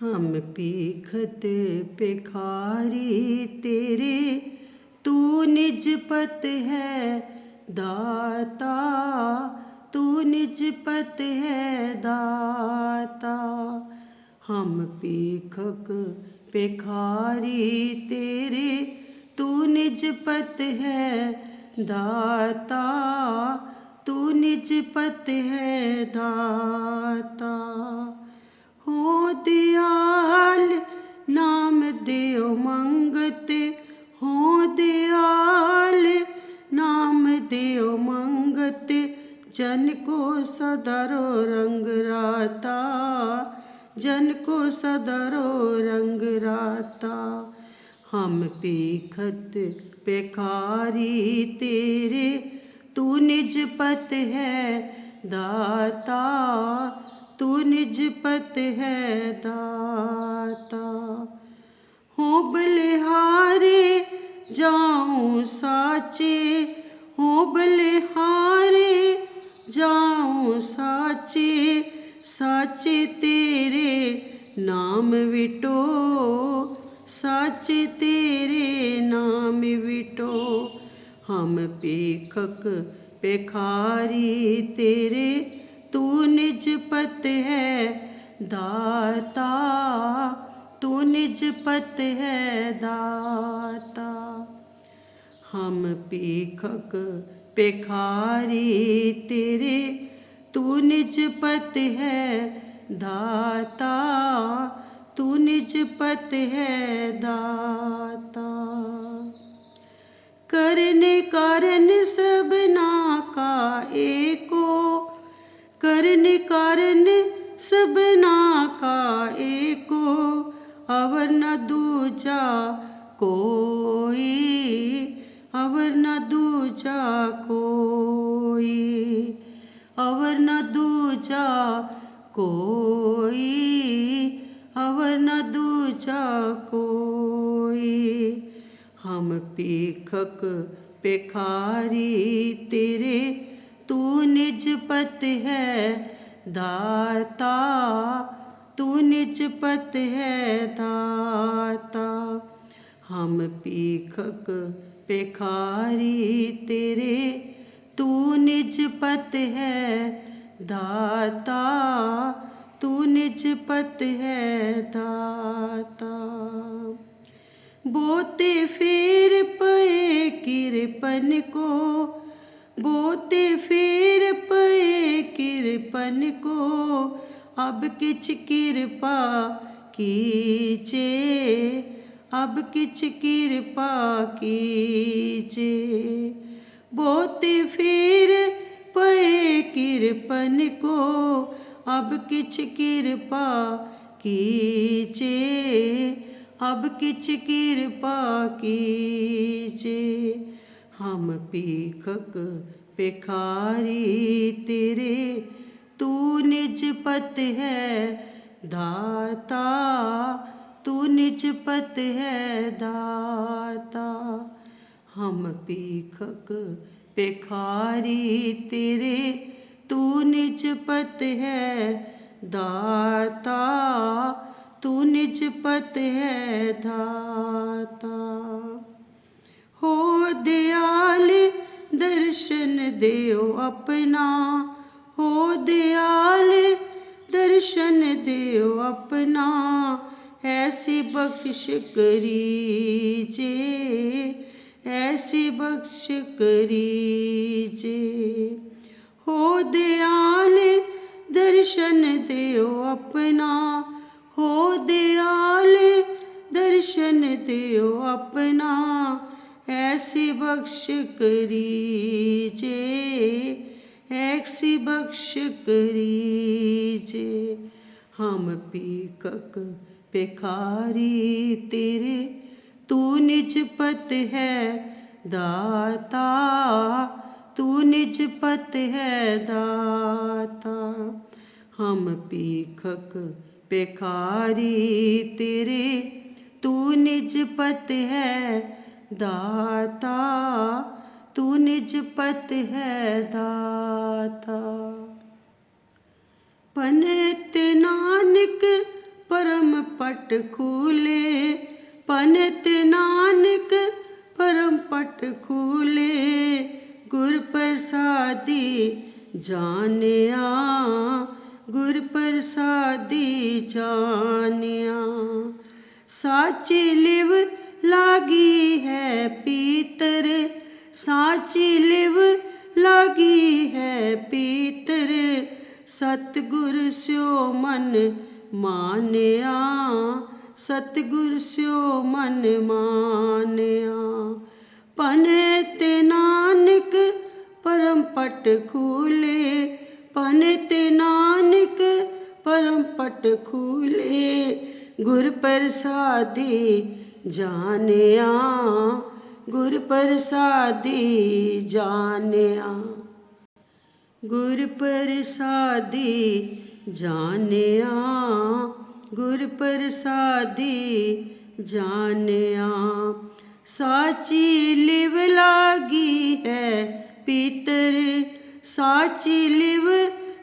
हम पीखत पेखारी तेरे, तू निज पत है दाता, तू निज पत है दाता। हम पीखक पेखारी तेरे, तू निज पत है दाता, तू निज पत है दाता। हो दयाल, नाम देव मंगते हो दयाल, नाम देव मंगते, जन को सदरो रंग राता, जन को सदरो रंग राता। हम पीखत पेखारी तेरे, तू निज पत है दाता। तू निज पत है दाता। हो बलिहारे, जाऊँ साचे। हो बलिहारे, जाऊँ साचे। साचे तेरे नाम विटो। साचे तेरे नाम विटो। हम पीखक, पेखारी तेरे तू निज पत है, दाता। तू निज पत है, दाता। हम पीखक पेखारी तेरे, तू निज पत है, दाता। तू निज पत है, दाता। कोई, अवर न दूजा कोई, अवर न दूजा कोई। हम पीखक पेखारी तेरे, तू निज पत है दाता, तू निज पत है दाता। हम पीखक पेखारी तेरे, तू निज पत है दाता, तू निज पत है दाता। बोते फेर पे किरपन को, बोते फेर पे किरपन को, अब किछ किरपा कीचे अब किछ कृपा कीचे। बोते फिर पे किरपन को, अब किछ किरपा कीचे। अब किछ कृपा कीचे। हम पीखक पेखारी तेरे, तू निज पत है दाता। तू निज पत है दाता, हम पीखक पेखारी तेरे। तू निज पत है दाता, तू निज पत है दाता। हो दयाल, दर्शन देव अपना। हो दयाल, दर्शन देव अपना। ऐसी बख्श करीजे, ऐसी बख्श करीजे। हो दयाल, दर्शन देव अपना। हो दयाल, दर्शन देव अपना। ऐसी बख्श करीजे, ऐसी बख्श करीजे। हम पीकक पेखारी तेरे तू निज पत है, दाता। तू निज पत है, दाता। हम पीखक पेखारी तेरे तू निज पत है, दाता। तू निज पत है, दाता। पनत ਪਟ ਖੂਲੇ ਪਨਤ ਨਾਨਕ ਪਰਮ ਪਟ ਖੂਲੇ। ਗੁਰ ਪ੍ਰਸਾਦੀ ਜਾਣਿਆ ਗੁਰ ਪ੍ਰਸਾਦੀ ਜਾਣਿਆ। ਸਾਚੀ ਲਿਵ ਲਾਗੀ ਹੈ ਪੀਤਰ, ਸਾਚੀ ਲਿਵ ਲਾਗੀ ਹੈ ਪੀਤਰ। ਸਤਗੁਰ ਸਿਓ ਮਨ ਮਾਨਿਆ, ਸਤਿਗੁਰ ਸਿਓ ਮਨ ਮਾਨਿਆ। ਪਨੇ ਤੇ ਨਾਨਕ ਪਰਮ ਪਟ ਖੂਲੇ ਪਨੇ ਤੇ ਨਾਨਕ ਪਰਮ ਪਟ ਖੂਲੇ, ਗੁਰ ਪ੍ਰਸਾਦੀ ਜਾਣਿਆ, ਗੁਰ ਪ੍ਰਸਾਦੀ ਜਾਣਿਆ। ਗੁਰ ਪ੍ਰਸਾਦੀ ਜਾਣਿਆ, ਗੁਰ ਪ੍ਰਸਾਦੀ ਜਾਣਿਆ। ਸਾਚੀ ਲਿਵ ਲਾਗੀ ਹੈ ਪੀਤਰ, ਸਾਚੀ ਲਿਵ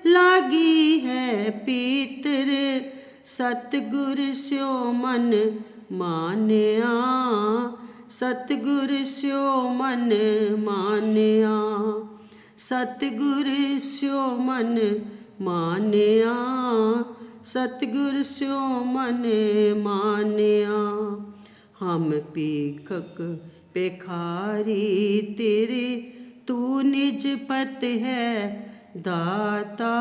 ਲਾਗੀ ਹੈ ਪੀਤਰ। ਸਤਗੁਰ ਸਿਓ ਮਨ ਮਾਨਿਆ, ਸਤਗੁਰ ਸਿਓ ਮਨ ਮਾਨਿਆ। ਸਤਗੁਰ ਸਿਓ ਮਨ स्यो मन मानिया सतगुर स्यो मन मानिया हम पीखक पेखारी तेरे तू निज पत है दाता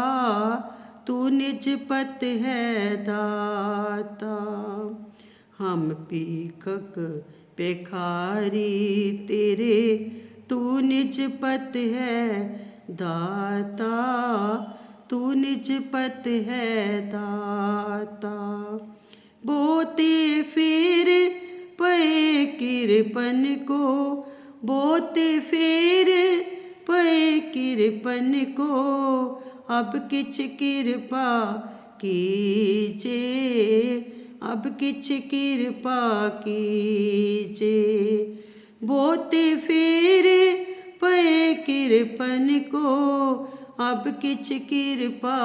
तू निज पत है दाता हम पीखक पेखारी तेरे तू निज पत है दाता तू निज पत है दाता। बोते फिर पे किरपन को, बोते फिर पे किरपन को, अब किच कृपा कीजे, अब किच कृपा कीजे। बोते फिर पे किरपन को अब किच कृपा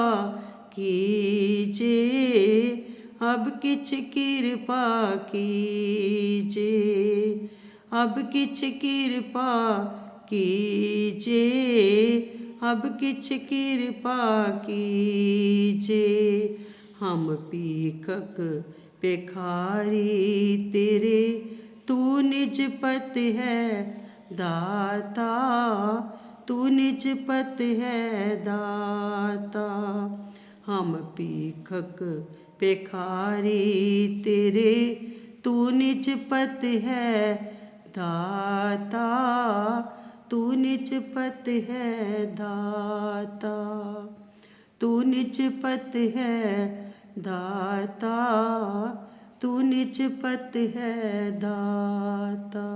कीजे, अब किच कृपा कीजे, अब किच कृपा कीजे, अब किच कृपा कीजे। हम पीखक पेखारी तेरे, तू निज पत है दाता। तू निज पत है दाता, हम पीखक पेखारी तेरे, तू निज पत है दाता, तू निज पत है दाता, तू निज पत है दाता, तू निज पत है दाता।